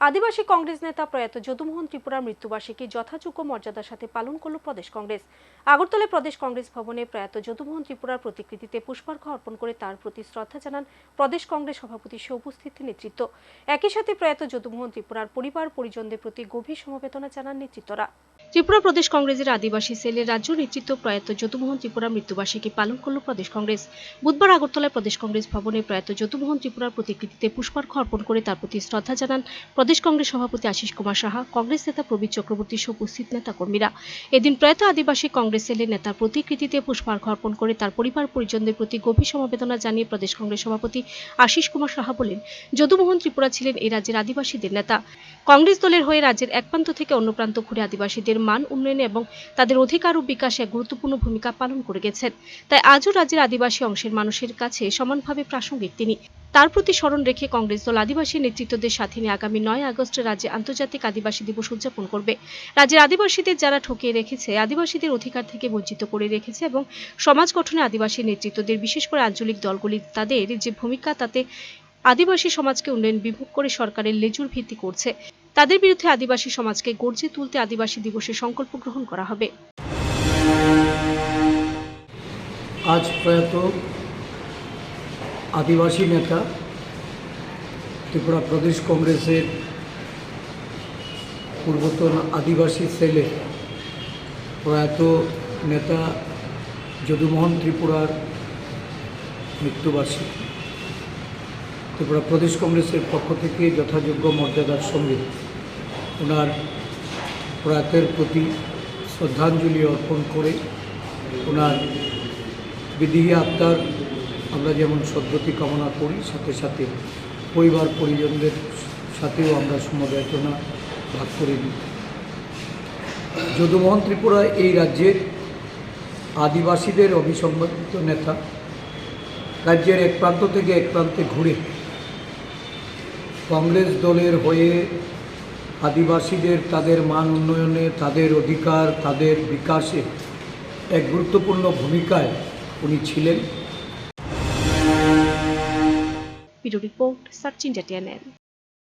আদিবাসী কংগ্রেস নেতা প্রয়াত যদুমোহন ত্রিপুরার মৃত্যুবার্ষিকী যথাযোগ্য মর্যাদার সাথে পালন করল প্রদেশ কংগ্রেস। আগরতলায় প্রদেশ কংগ্রেস ভবনে প্রয়াত যদুমোহন ত্রিপুরার প্রতিকৃতিতে পুষ্পার্ঘ অর্পণ করে তার প্রতি শ্রদ্ধা জানান প্রদেশ কংগ্রেস সভাপতি সহ উপস্থিত নেতৃত্ব। একই সাথে প্রয়াত যদুমোহন ত্রিপুরার পরিবার পরিজনদের প্রতি গভীর সমবেদনা জানান নেতৃত্বরা। ত্রিপুরা প্রদেশ কংগ্রেসের আদিবাসী সেলের রাজ্য নেতৃত্ব প্রয়াত যদুমোহন ত্রিপুরার মৃত্যুবার্ষিকী পালন করল প্রদেশ কংগ্রেস। বুধবার আগরতলায় প্রদেশ কংগ্রেস ভবনে প্রয়াত যদুমোহন ত্রিপুরার প্রতিকৃতিতে পুষ্পার্ঘ অর্পণ করে তার প্রতি শ্রদ্ধা জানান প্রদেশ কংগ্রেস সভাপতি আশিস কুমার সাহা, কংগ্রেস নেতা প্রবীর চক্রবর্তী সহ উপস্থিত নেতা কর্মীরা এদিন প্রয়াত আদিবাসী কংগ্রেস সেলের নেতার প্রতিকৃতিতে পুষ্পার্ঘ অর্পণ করে তার পরিবার পরিজনদের প্রতি গভীর সমবেদনা জানিয়ে প্রদেশ কংগ্রেস সভাপতি আশিস কুমার সাহা বলেন যদুমোহন ত্রিপুরা ছিলেন এই রাজ্যের আদিবাসীদের নেতা। কংগ্রেস দলের হয়ে রাজ্যের এক প্রান্ত থেকে অন্য প্রান্ত ঘুরে আদিবাসীদের মান উন্নয়নে এবং তাদের অধিকার ও বিকাশে গুরুত্বপূর্ণ ভূমিকা পালন করে গেছেন। তাই আজও রাজ্যের আদিবাসী অংশের মানুষের কাছে সমানভাবে প্রাসঙ্গিক তিনি। তার প্রতি স্মরণ রেখে কংগ্রেস দল আদিবাসী নেতৃত্বদের সাথে নিয়ে আগামী নয় আগস্ট রাজ্যে আন্তর্জাতিক আদিবাসী দিবস উদযাপন করবে। রাজ্যের আদিবাসীদের যারা ঠকিয়ে রেখেছে, আদিবাসীদের অধিকার থেকে বঞ্চিত করে রেখেছে এবং সমাজ গঠনে আদিবাসী নেতৃত্বদের, বিশেষ করে আঞ্চলিক দলগুলি তাদের যে ভূমিকা, তাতে আদিবাসী সমাজকে উন্নয়ন বিমুখ করে সরকারের লেজুর ভিত্তি করছে। তাদের বিরুদ্ধে আদিবাসী সমাজকে গর্জে তুলতে আদিবাসী দিবসে সংকল্প গ্রহণ করা হবে। আজ প্রয়াত আদিবাসী নেতা ত্রিপুরা প্রদেশ কংগ্রেসের পূর্বতন আদিবাসী সেলে প্রয়াত নেতা যদুমোহন ত্রিপুরার মৃত্যুবার্ষিকী। ত্রিপুরা প্রদেশ কংগ্রেসের পক্ষ থেকে যথাযোগ্য মর্যাদার সঙ্গে ওনার প্রয়াতের প্রতি শ্রদ্ধাঞ্জলি অর্পণ করে ওনার বিদেহী আত্মার আমরা যেমন সদ্গতি কামনা করি, সাথে সাথে পরিবার পরিজনদের সাথেও আমরা সমবেদনা ভাগ করে নিই। যদুমোহন ত্রিপুরা এই রাজ্যের আদিবাসীদের অভিসংবাদিত নেতা। রাজ্যের এক প্রান্ত থেকে এক প্রান্তে ঘুরে কংগ্রেস দলের হয়ে আদিবাসীদের তাদের মান উন্নয়নে, তাদের অধিকার, তাদের বিকাশে এক গুরুত্বপূর্ণ ভূমিকায় উনি ছিলেন। রিপোর্ট